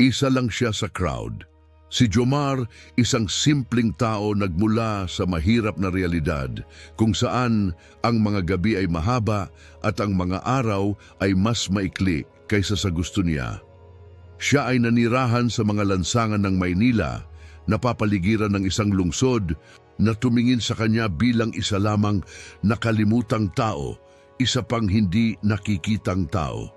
Isa lang siya sa crowd. Si Jomar, isang simpleng tao nagmula sa mahirap na realidad kung saan ang mga gabi ay mahaba at ang mga araw ay mas maikli kaysa sa gusto niya. Siya ay nanirahan sa mga lansangan ng Maynila, napapaligiran ng isang lungsod na tumingin sa kanya bilang isa lamang nakalimutang tao, isa pang hindi nakikitang tao.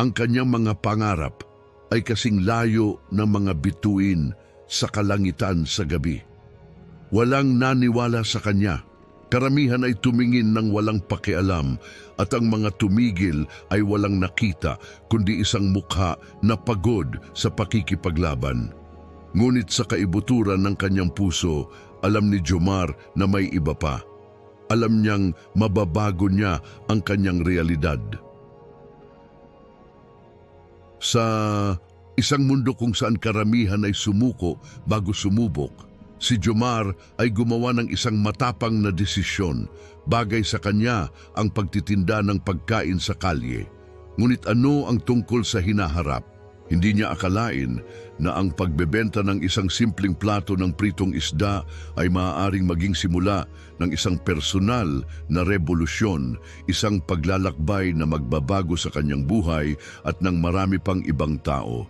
Ang kanyang mga pangarap ay kasing layo ng mga bituin sa kalangitan sa gabi. Walang naniwala sa kanya. Karamihan ay tumingin ng walang pakialam at ang mga tumigil ay walang nakita kundi isang mukha na pagod sa pakikipaglaban. Ngunit sa kaibuturan ng kanyang puso, alam ni Jomar na may iba pa. Alam niyang mababago niya ang kanyang realidad. Sa isang mundo kung saan karamihan ay sumuko bago sumubok, si Jomar ay gumawa ng isang matapang na desisyon. Bagay sa kanya ang pagtitinda ng pagkain sa kalye. Ngunit ano ang tungkol sa hinaharap? Hindi niya akalain na ang pagbebenta ng isang simpleng plato ng pritong isda ay maaaring maging simula ng isang personal na revolusyon, isang paglalakbay na magbabago sa kanyang buhay at ng marami pang ibang tao.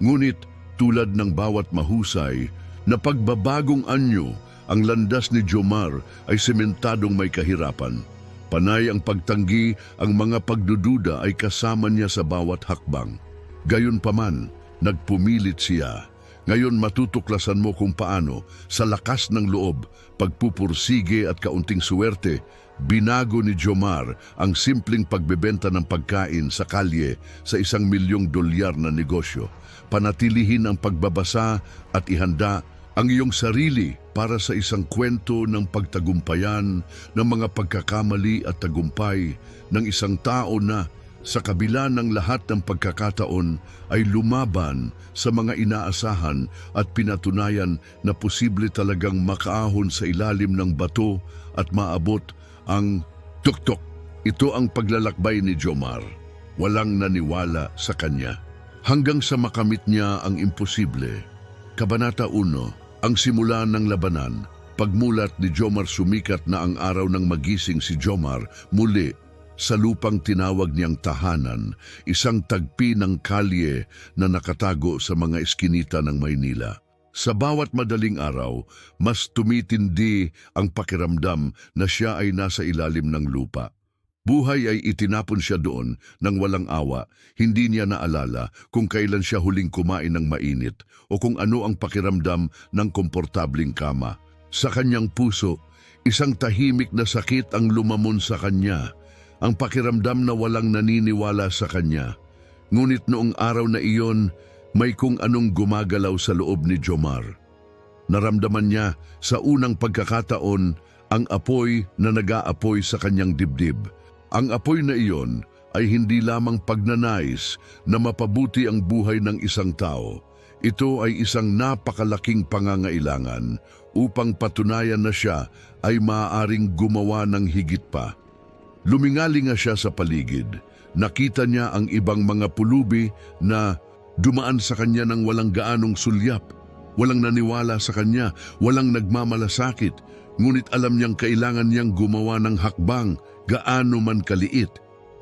Ngunit tulad ng bawat mahusay na pagbabagong anyo, ang landas ni Jomar ay sementadong may kahirapan. Panay ang pagtanggi, ang mga pagdududa ay kasama niya sa bawat hakbang. Gayunpaman, nagpumilit siya. Ngayon matutuklasan mo kung paano, sa lakas ng loob, pagpupursige at kaunting suwerte, binago ni Jomar ang simpleng pagbebenta ng pagkain sa kalye sa isang milyong dolyar na negosyo. Panatilihin ang pagbabasa at ihanda ang iyong sarili para sa isang kwento ng pagtagumpayan ng mga pagkakamali at tagumpay ng isang tao na sa kabila ng lahat ng pagkakataon ay lumaban sa mga inaasahan at pinatunayan na posible talagang makaahon sa ilalim ng bato at maabot ang tuktok. Ito ang paglalakbay ni Jomar. Walang naniwala sa kanya. Hanggang sa makamit niya ang imposible. Kabanata 1, ang simula ng labanan. Pagmulat ni Jomar sumikat na ang araw ng magising si Jomar muli sa lupang tinawag niyang tahanan, isang tagpi ng kalye na nakatago sa mga eskinita ng Maynila. Sa bawat madaling araw, mas tumitindi ang pakiramdam na siya ay nasa ilalim ng lupa. Buhay ay itinapon siya doon nang walang awa, hindi niya naalala kung kailan siya huling kumain ng mainit o kung ano ang pakiramdam ng komportabling kama. Sa kanyang puso, isang tahimik na sakit ang lumamon sa kanya, ang pakiramdam na walang naniniwala sa kanya. Ngunit noong araw na iyon, may kung anong gumagalaw sa loob ni Jomar. Naramdaman niya sa unang pagkakataon ang apoy na nag-aapoy sa kanyang dibdib. Ang apoy na iyon ay hindi lamang pagnanais na mapabuti ang buhay ng isang tao. Ito ay isang napakalaking pangangailangan upang patunayan na siya ay maaaring gumawa ng higit pa. Lumingali nga siya sa paligid. Nakita niya ang ibang mga pulubi na dumaan sa kanya ng walang gaanong sulyap. Walang naniwala sa kanya, walang nagmamalasakit. Ngunit alam niyang kailangan niyang gumawa ng hakbang, gaano man kaliit.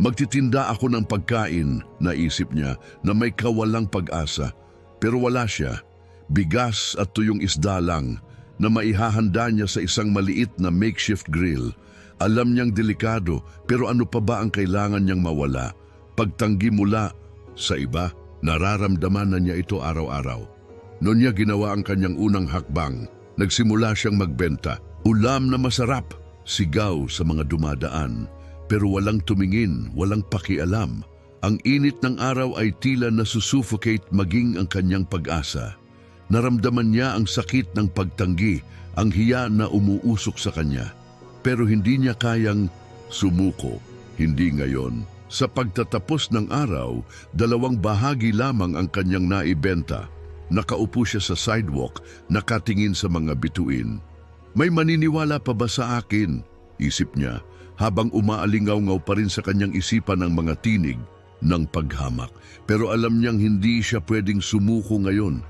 Magtitinda ako ng pagkain, naisip niya, na may kawalang pag-asa. Pero wala siya. Bigas at tuyong isda lang na maihahanda niya sa isang maliit na makeshift grill. Alam niyang delikado, pero ano pa ba ang kailangan niyang mawala? Pagtanggi mula sa iba, nararamdaman na niya ito araw-araw. Noon niya ginawa ang kanyang unang hakbang, nagsimula siyang magbenta. Ulam na masarap, sigaw sa mga dumadaan. Pero walang tumingin, walang pakialam. Ang init ng araw ay tila nasusuffocate maging ang kanyang pag-asa. Naramdaman niya ang sakit ng pagtanggi, ang hiya na umuusok sa kanya. Pero hindi niya kayang sumuko. Hindi ngayon. Sa pagtatapos ng araw, dalawang bahagi lamang ang kanyang naibenta. Nakaupo siya sa sidewalk, nakatingin sa mga bituin. May maniniwala pa ba sa akin? Isip niya, habang umaalingaw-ngaw pa rin sa kanyang isipan ang mga tinig. ng paghamak. Pero alam niyang hindi siya pwedeng sumuko ngayon.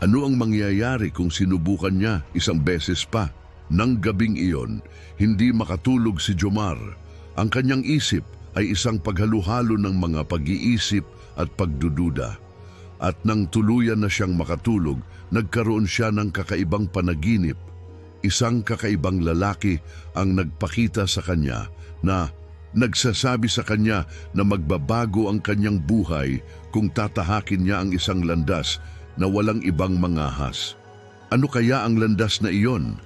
Ano ang mangyayari kung sinubukan niya isang beses pa? Nang gabing iyon, hindi makatulog si Jomar. Ang kanyang isip ay isang paghaluhalo ng mga pag-iisip at pagdududa. At nang tuluyan na siyang makatulog, nagkaroon siya ng kakaibang panaginip. Isang kakaibang lalaki ang nagpakita sa kanya na nagsasabi sa kanya na magbabago ang kanyang buhay kung tatahakin niya ang isang landas na walang ibang mangahas. Ano kaya ang landas na iyon?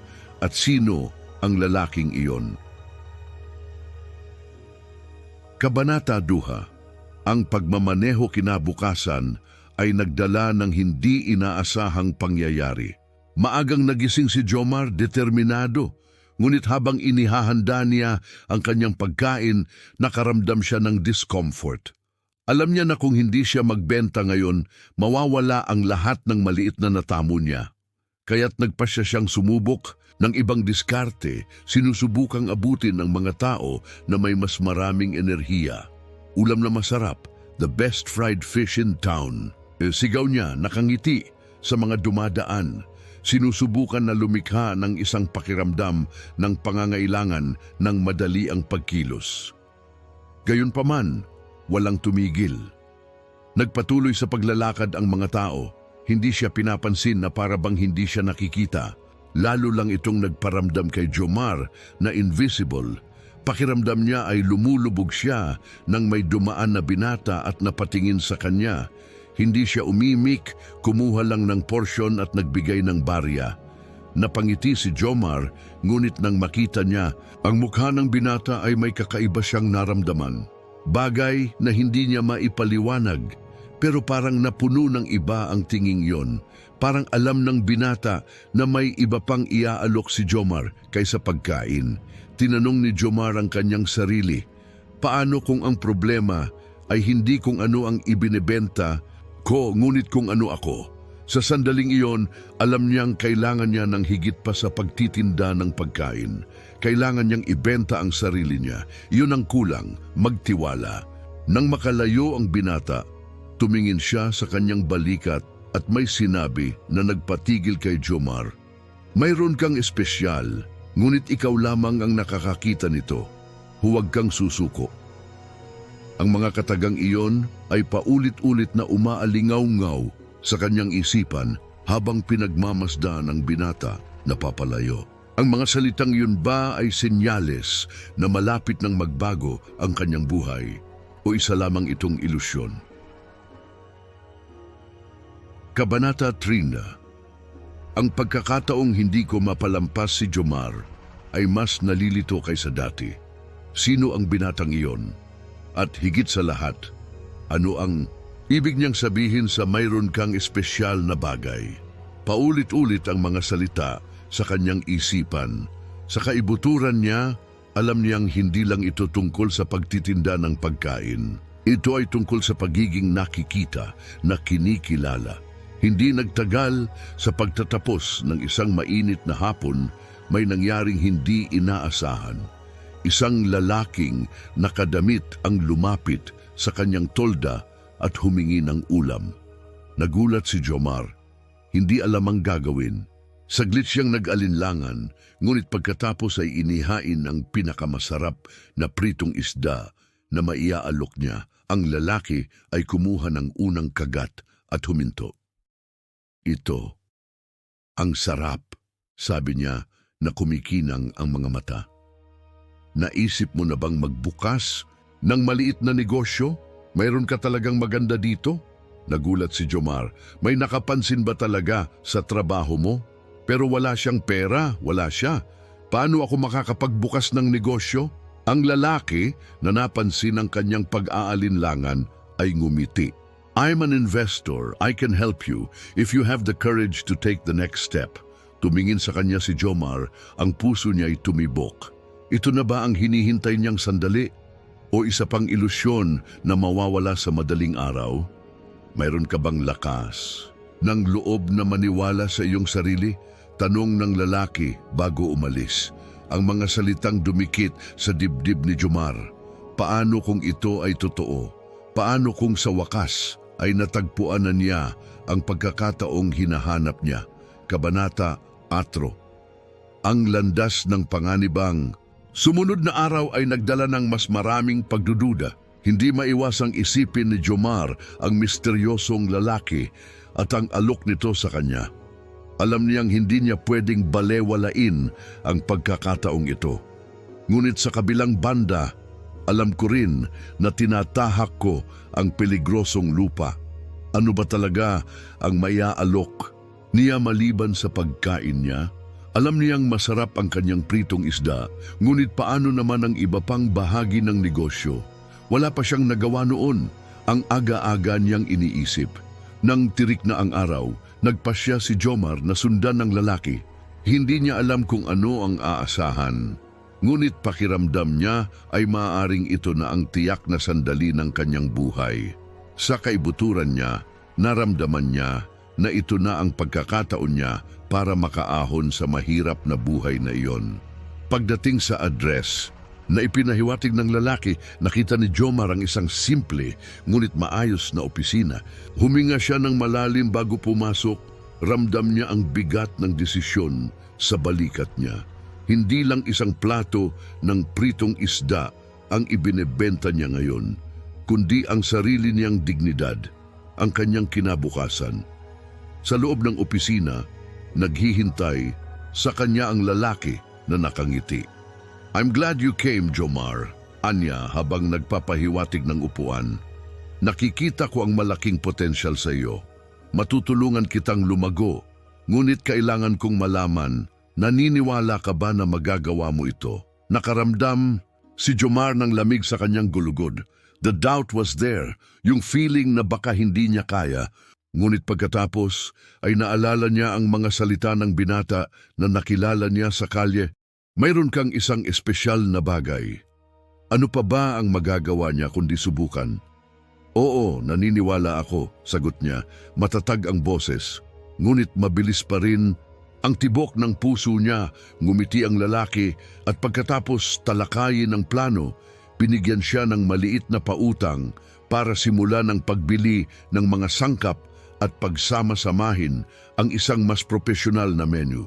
At sino ang lalaking iyon? Kabanata Duha Ang pagmamaneho kinabukasan ay nagdala ng hindi inaasahang pangyayari. Maagang nagising si Jomar determinado, ngunit habang inihahanda niya ang kanyang pagkain, nakaramdam siya ng discomfort. Alam niya na kung hindi siya magbenta ngayon, mawawala ang lahat ng maliit na natamo niya. Kaya't nagpa siya siyang sumubok ng ibang diskarte, sinusubukang abutin ng mga tao na may mas maraming enerhiya. Ulam na masarap, the best fried fish in town. Eh, Sigaw niya, nakangiti sa mga dumadaan. Sinusubukan na lumikha ng isang pakiramdam ng pangangailangan ng madali ang pagkilos. Gayunpaman, walang tumigil. Nagpatuloy sa paglalakad ang mga tao. Hindi siya pinapansin na para bang hindi siya nakikita. Lalo lang itong nagparamdam kay Jomar na invisible. Pakiramdam niya ay lumulubog siya nang may dumaan na binata at napatingin sa kanya. Hindi siya umimik, kumuha lang ng porsyon at nagbigay ng barya. Napangiti si Jomar, ngunit nang makita niya, ang mukha ng binata ay may kakaiba siyang naramdaman. Bagay na hindi niya maipaliwanag, pero parang napuno ng iba ang tinging yon. Parang alam ng binata na may iba pang iaalok si Jomar kaysa pagkain. Tinanong ni Jomar ang kanyang sarili, paano kung ang problema ay hindi kung ano ang ibinebenta ko, ngunit kung ano ako? Sa sandaling iyon, alam niyang kailangan niya ng higit pa sa pagtitinda ng pagkain. Kailangan niyang ibenta ang sarili niya. Iyon ang kulang, magtiwala. Nang makalayo ang binata, tumingin siya sa kanyang balikat at may sinabi na nagpatigil kay Jomar. Mayroon kang espesyal, ngunit ikaw lamang ang nakakakita nito. Huwag kang susuko. Ang mga katagang iyon ay paulit-ulit na umaalingaw-ngaw sa kanyang isipan habang pinagmamasdan ng binata na papalayo. Ang mga salitang yun ba ay senyales na malapit ng magbago ang kanyang buhay o isa lamang itong ilusyon? Kabanata 3 Ang pagkakataong hindi ko mapalampas si Jomar ay mas nalilito kaysa dati. Sino ang binatang iyon? At higit sa lahat, ano ang ibig niyang sabihin sa mayroon kang espesyal na bagay? Paulit-ulit ang mga salita sa kanyang isipan. Sa kaibuturan niya, alam niyang hindi lang ito tungkol sa pagtitinda ng pagkain. Ito ay tungkol sa pagiging nakikita, na kinikilala. Hindi nagtagal sa pagtatapos ng isang mainit na hapon, may nangyaring hindi inaasahan. Isang lalaking nakadamit ang lumapit sa kanyang tolda at humingi ng ulam. Nagulat si Jomar. Hindi alam ang gagawin. Saglit siyang nag-alinlangan, ngunit pagkatapos ay inihain ang pinakamasarap na pritong isda na maiaalok niya. Ang lalaki ay kumuha ng unang kagat at huminto. Ito, ang sarap, sabi niya na kumikinang ang mga mata. Naisip mo na bang magbukas ng maliit na negosyo? Mayroon ka talagang maganda dito? Nagulat si Jomar. May nakapansin ba talaga sa trabaho mo? Pero wala siyang pera, wala siya. Paano ako makakapagbukas ng negosyo? Ang lalaki na napansin ang kanyang pag-aalinlangan ay ngumiti. I'm an investor. I can help you if you have the courage to take the next step. Tumingin sa kanya si Jomar, ang puso niya ay tumibok. Ito na ba ang hinihintay niyang sandali? O isa pang ilusyon na mawawala sa madaling araw? Mayroon ka bang lakas? Nang loob na maniwala sa iyong sarili? Tanong ng lalaki bago umalis. Ang mga salitang dumikit sa dibdib ni Jomar. Paano kung ito ay totoo? Paano kung sa wakas ay natagpuan na niya ang pagkakataong hinahanap niya? Kabanata 4 Ang landas ng panganibang Sumunod na araw ay nagdala ng mas maraming pagdududa. Hindi maiwasang isipin ni Jomar ang misteryosong lalaki at ang alok nito sa kanya. Alam niyang hindi niya pwedeng balewalain ang pagkakataong ito. Ngunit sa kabilang banda, alam ko rin na tinatahak ko ang peligrosong lupa. Ano ba talaga ang mayaalok niya maliban sa pagkain niya? Alam niyang masarap ang kanyang pritong isda, ngunit paano naman ang iba pang bahagi ng negosyo? Wala pa siyang nagawa noon, ang aga-aga niyang iniisip. Nang tirik na ang araw, nagpasya si Jomar na sundan ng lalaki. Hindi niya alam kung ano ang aasahan. Ngunit pakiramdam niya ay maaaring ito na ang tiyak na sandali ng kanyang buhay. Sa kaibuturan niya, naramdaman niya na ito na ang pagkakataon niya para makaahon sa mahirap na buhay na iyon. Pagdating sa address, na ipinahiwatig ng lalaki, nakita ni Jomar ang isang simple ngunit maayos na opisina. Huminga siya ng malalim bago pumasok, ramdam niya ang bigat ng desisyon sa balikat niya. Hindi lang isang plato ng pritong isda ang ibinebenta niya ngayon, kundi ang sarili niyang dignidad, ang kanyang kinabukasan. Sa loob ng opisina, naghihintay sa kanya ang lalaki na nakangiti. I'm glad you came, Jomar. Anya habang nagpapahiwatig ng upuan. Nakikita ko ang malaking potensyal sa iyo. Matutulungan kitang lumago. Ngunit kailangan kong malaman, naniniwala ka ba na magagawa mo ito? Nakaramdam si Jomar ng lamig sa kanyang gulugod. The doubt was there, yung feeling na baka hindi niya kaya, Ngunit pagkatapos ay naalala niya ang mga salita ng binata na nakilala niya sa kalye. Mayroon kang isang espesyal na bagay. Ano pa ba ang magagawa niya kundi subukan? Oo, naniniwala ako, sagot niya. Matatag ang boses. Ngunit mabilis pa rin ang tibok ng puso niya. Ngumiti ang lalaki at pagkatapos talakayin ng plano, binigyan siya ng maliit na pautang para simulan ang pagbili ng mga sangkap at pagsama-samahin ang isang mas profesional na menu.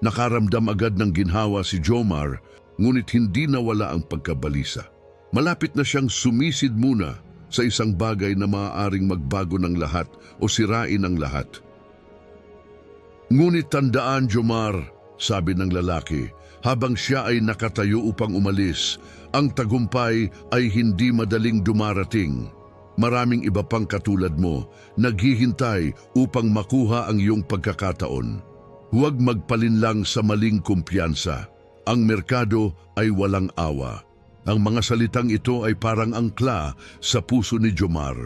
Nakaramdam agad ng ginhawa si Jomar, ngunit hindi nawala ang pagkabalisa. Malapit na siyang sumisid muna sa isang bagay na maaaring magbago ng lahat o sirain ang lahat. Ngunit tandaan, Jomar, sabi ng lalaki, habang siya ay nakatayo upang umalis, ang tagumpay ay hindi madaling dumarating. Maraming iba pang katulad mo naghihintay upang makuha ang iyong pagkakataon. Huwag magpalinlang sa maling kumpiyansa. Ang merkado ay walang awa. Ang mga salitang ito ay parang angkla sa puso ni Jomar.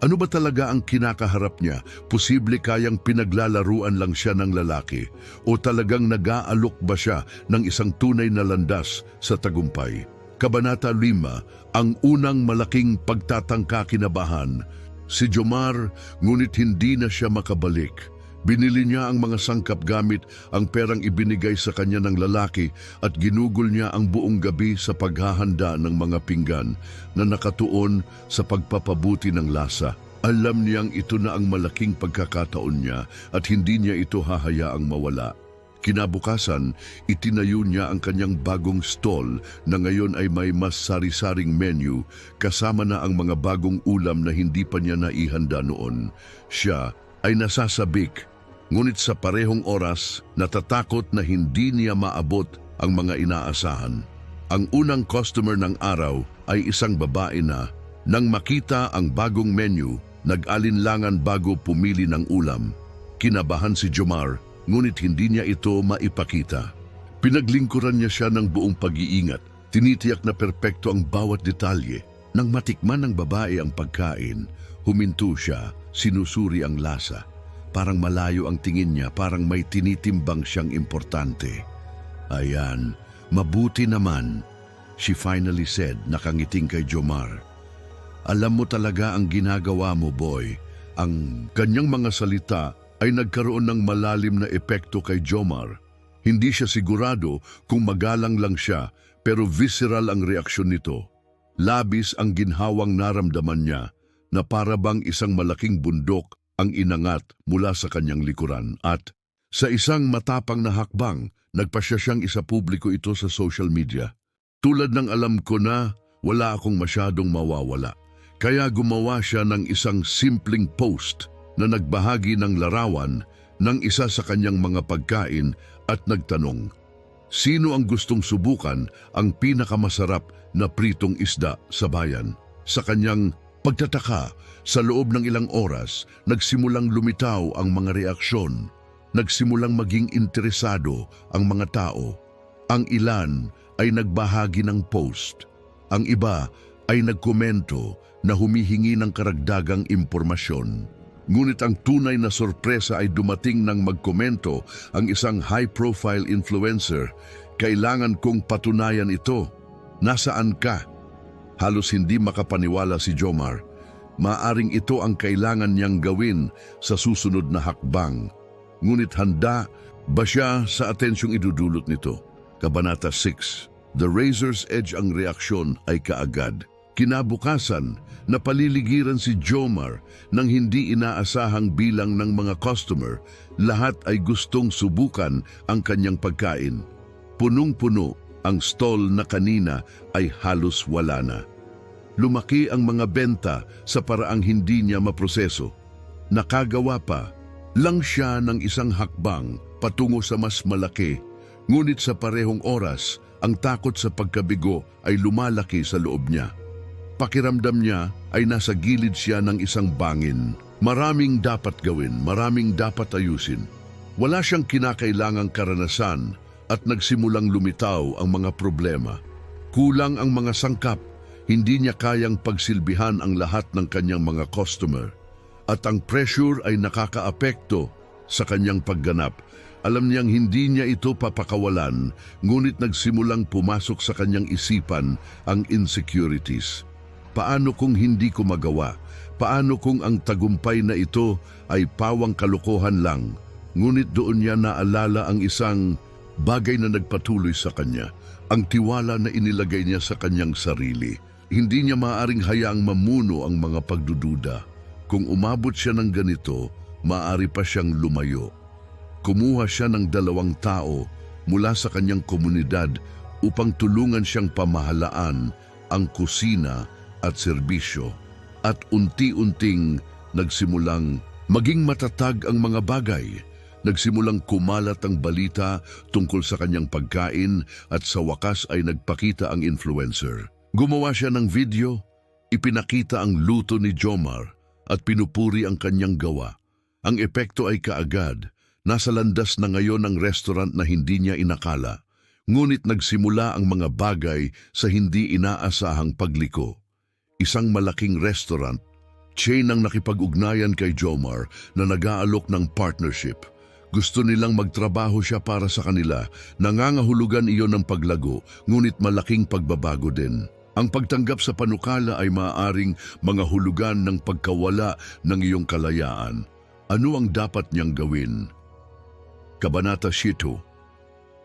Ano ba talaga ang kinakaharap niya? Posible kayang pinaglalaruan lang siya ng lalaki o talagang nag-aalok ba siya ng isang tunay na landas sa tagumpay? Kabanata 5, ang unang malaking pagtatangka kinabahan, si Jomar ngunit hindi na siya makabalik. Binili niya ang mga sangkap gamit ang perang ibinigay sa kanya ng lalaki at ginugol niya ang buong gabi sa paghahanda ng mga pinggan na nakatuon sa pagpapabuti ng lasa. Alam niyang ito na ang malaking pagkakataon niya at hindi niya ito hahayaang mawala. Kinabukasan, itinayo niya ang kanyang bagong stall na ngayon ay may mas sari-saring menu kasama na ang mga bagong ulam na hindi pa niya naihanda noon. Siya ay nasasabik, ngunit sa parehong oras natatakot na hindi niya maabot ang mga inaasahan. Ang unang customer ng araw ay isang babae na nang makita ang bagong menu, nag-alinlangan bago pumili ng ulam. Kinabahan si Jomar ngunit hindi niya ito maipakita. Pinaglingkuran niya siya ng buong pag-iingat, tinitiyak na perpekto ang bawat detalye. Nang matikman ng babae ang pagkain, huminto siya, sinusuri ang lasa. Parang malayo ang tingin niya, parang may tinitimbang siyang importante. Ayan, mabuti naman, she finally said, nakangiting kay Jomar. Alam mo talaga ang ginagawa mo, boy. Ang kanyang mga salita ay nagkaroon ng malalim na epekto kay Jomar. Hindi siya sigurado kung magalang lang siya pero visceral ang reaksyon nito. Labis ang ginhawang naramdaman niya na para bang isang malaking bundok ang inangat mula sa kanyang likuran at sa isang matapang na hakbang, nagpasya siyang isa publiko ito sa social media. Tulad ng alam ko na wala akong masyadong mawawala. Kaya gumawa siya ng isang simpleng post na nagbahagi ng larawan ng isa sa kanyang mga pagkain at nagtanong, Sino ang gustong subukan ang pinakamasarap na pritong isda sa bayan? Sa kanyang pagtataka, sa loob ng ilang oras, nagsimulang lumitaw ang mga reaksyon. Nagsimulang maging interesado ang mga tao. Ang ilan ay nagbahagi ng post. Ang iba ay nagkomento na humihingi ng karagdagang impormasyon. Ngunit ang tunay na sorpresa ay dumating nang magkomento ang isang high-profile influencer. Kailangan kong patunayan ito. Nasaan ka? Halos hindi makapaniwala si Jomar. Maaring ito ang kailangan niyang gawin sa susunod na hakbang. Ngunit handa ba siya sa atensyong idudulot nito? Kabanata 6 The Razor's Edge ang reaksyon ay kaagad. Kinabukasan, napaliligiran si Jomar ng hindi inaasahang bilang ng mga customer. Lahat ay gustong subukan ang kanyang pagkain. Punong-puno ang stall na kanina ay halos wala na. Lumaki ang mga benta sa paraang hindi niya maproseso. Nakagawa pa lang siya ng isang hakbang patungo sa mas malaki. Ngunit sa parehong oras, ang takot sa pagkabigo ay lumalaki sa loob niya. Pakiramdam niya ay nasa gilid siya ng isang bangin. Maraming dapat gawin, maraming dapat ayusin. Wala siyang kinakailangang karanasan at nagsimulang lumitaw ang mga problema. Kulang ang mga sangkap, hindi niya kayang pagsilbihan ang lahat ng kanyang mga customer. At ang pressure ay nakakaapekto sa kanyang pagganap. Alam niyang hindi niya ito papakawalan, ngunit nagsimulang pumasok sa kanyang isipan ang insecurities. Paano kung hindi ko magawa? Paano kung ang tagumpay na ito ay pawang kalokohan lang? Ngunit doon niya naalala ang isang bagay na nagpatuloy sa kanya, ang tiwala na inilagay niya sa kanyang sarili. Hindi niya maaring hayaang mamuno ang mga pagdududa. Kung umabot siya ng ganito, maaari pa siyang lumayo. Kumuha siya ng dalawang tao mula sa kanyang komunidad upang tulungan siyang pamahalaan ang kusina at serbisyo. At unti-unting nagsimulang maging matatag ang mga bagay. Nagsimulang kumalat ang balita tungkol sa kanyang pagkain at sa wakas ay nagpakita ang influencer. Gumawa siya ng video, ipinakita ang luto ni Jomar at pinupuri ang kanyang gawa. Ang epekto ay kaagad. Nasa landas na ngayon ang restaurant na hindi niya inakala. Ngunit nagsimula ang mga bagay sa hindi inaasahang pagliko. Isang malaking restaurant, chain ang nakipag-ugnayan kay Jomar na nag-aalok ng partnership. Gusto nilang magtrabaho siya para sa kanila. Nangangahulugan iyon ng paglago, ngunit malaking pagbabago din. Ang pagtanggap sa panukala ay maaaring mga hulugan ng pagkawala ng iyong kalayaan. Ano ang dapat niyang gawin? Kabanata 7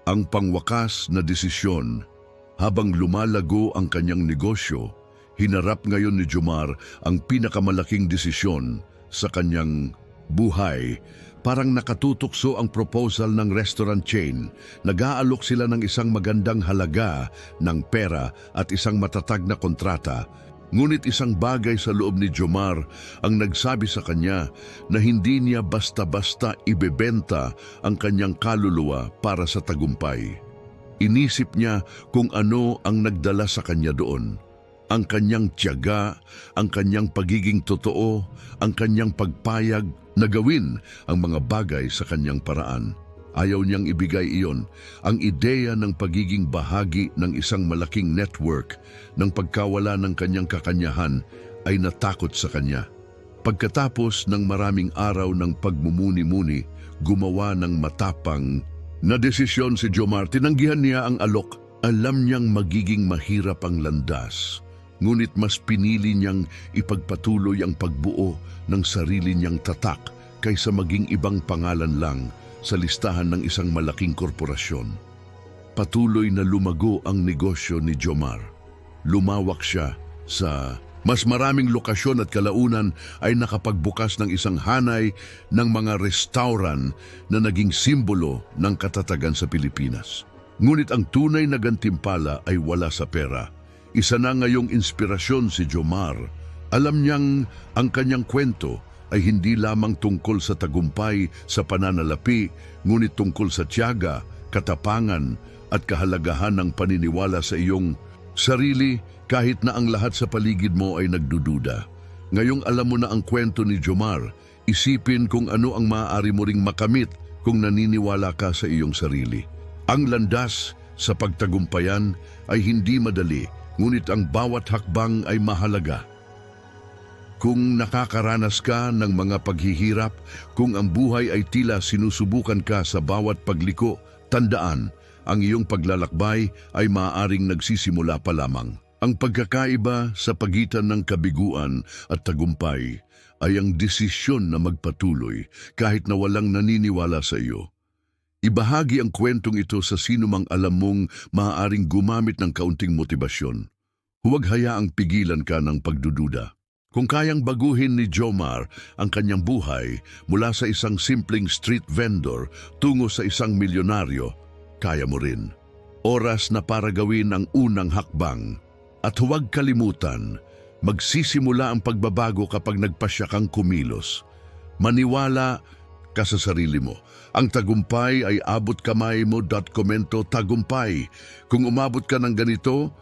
Ang pangwakas na desisyon habang lumalago ang kanyang negosyo, hinarap ngayon ni Jumar ang pinakamalaking desisyon sa kanyang buhay. Parang nakatutokso ang proposal ng restaurant chain. Nag-aalok sila ng isang magandang halaga ng pera at isang matatag na kontrata. Ngunit isang bagay sa loob ni Jomar ang nagsabi sa kanya na hindi niya basta-basta ibebenta ang kanyang kaluluwa para sa tagumpay. Inisip niya kung ano ang nagdala sa kanya doon ang kanyang tiyaga, ang kanyang pagiging totoo, ang kanyang pagpayag na gawin ang mga bagay sa kanyang paraan. Ayaw niyang ibigay iyon, ang ideya ng pagiging bahagi ng isang malaking network ng pagkawala ng kanyang kakanyahan ay natakot sa kanya. Pagkatapos ng maraming araw ng pagmumuni-muni, gumawa ng matapang na desisyon si Jomar, tinanggihan niya ang alok. Alam niyang magiging mahirap ang landas ngunit mas pinili niyang ipagpatuloy ang pagbuo ng sarili niyang tatak kaysa maging ibang pangalan lang sa listahan ng isang malaking korporasyon. Patuloy na lumago ang negosyo ni Jomar. Lumawak siya, Sa mas maraming lokasyon at kalaunan ay nakapagbukas ng isang hanay ng mga restauran na naging simbolo ng katatagan sa Pilipinas. Ngunit ang tunay na gantimpala ay wala sa pera. Isa na ngayong inspirasyon si Jomar. Alam niyang ang kanyang kwento ay hindi lamang tungkol sa tagumpay sa pananalapi, ngunit tungkol sa tiyaga, katapangan at kahalagahan ng paniniwala sa iyong sarili kahit na ang lahat sa paligid mo ay nagdududa. Ngayong alam mo na ang kwento ni Jomar, isipin kung ano ang maaari mo ring makamit kung naniniwala ka sa iyong sarili. Ang landas sa pagtagumpayan ay hindi madali, ngunit ang bawat hakbang ay mahalaga. Kung nakakaranas ka ng mga paghihirap, kung ang buhay ay tila sinusubukan ka sa bawat pagliko, tandaan, ang iyong paglalakbay ay maaaring nagsisimula pa lamang. Ang pagkakaiba sa pagitan ng kabiguan at tagumpay ay ang desisyon na magpatuloy kahit na walang naniniwala sa iyo. Ibahagi ang kwentong ito sa sino mang alam mong maaaring gumamit ng kaunting motibasyon. Huwag hayaang pigilan ka ng pagdududa. Kung kayang baguhin ni Jomar ang kanyang buhay mula sa isang simpleng street vendor tungo sa isang milyonaryo, kaya mo rin. Oras na para gawin ang unang hakbang. At huwag kalimutan, magsisimula ang pagbabago kapag nagpasya kang kumilos. Maniwala ka sa sarili mo. Ang tagumpay ay abot kamay mo. Komento tagumpay. Kung umabot ka ng ganito,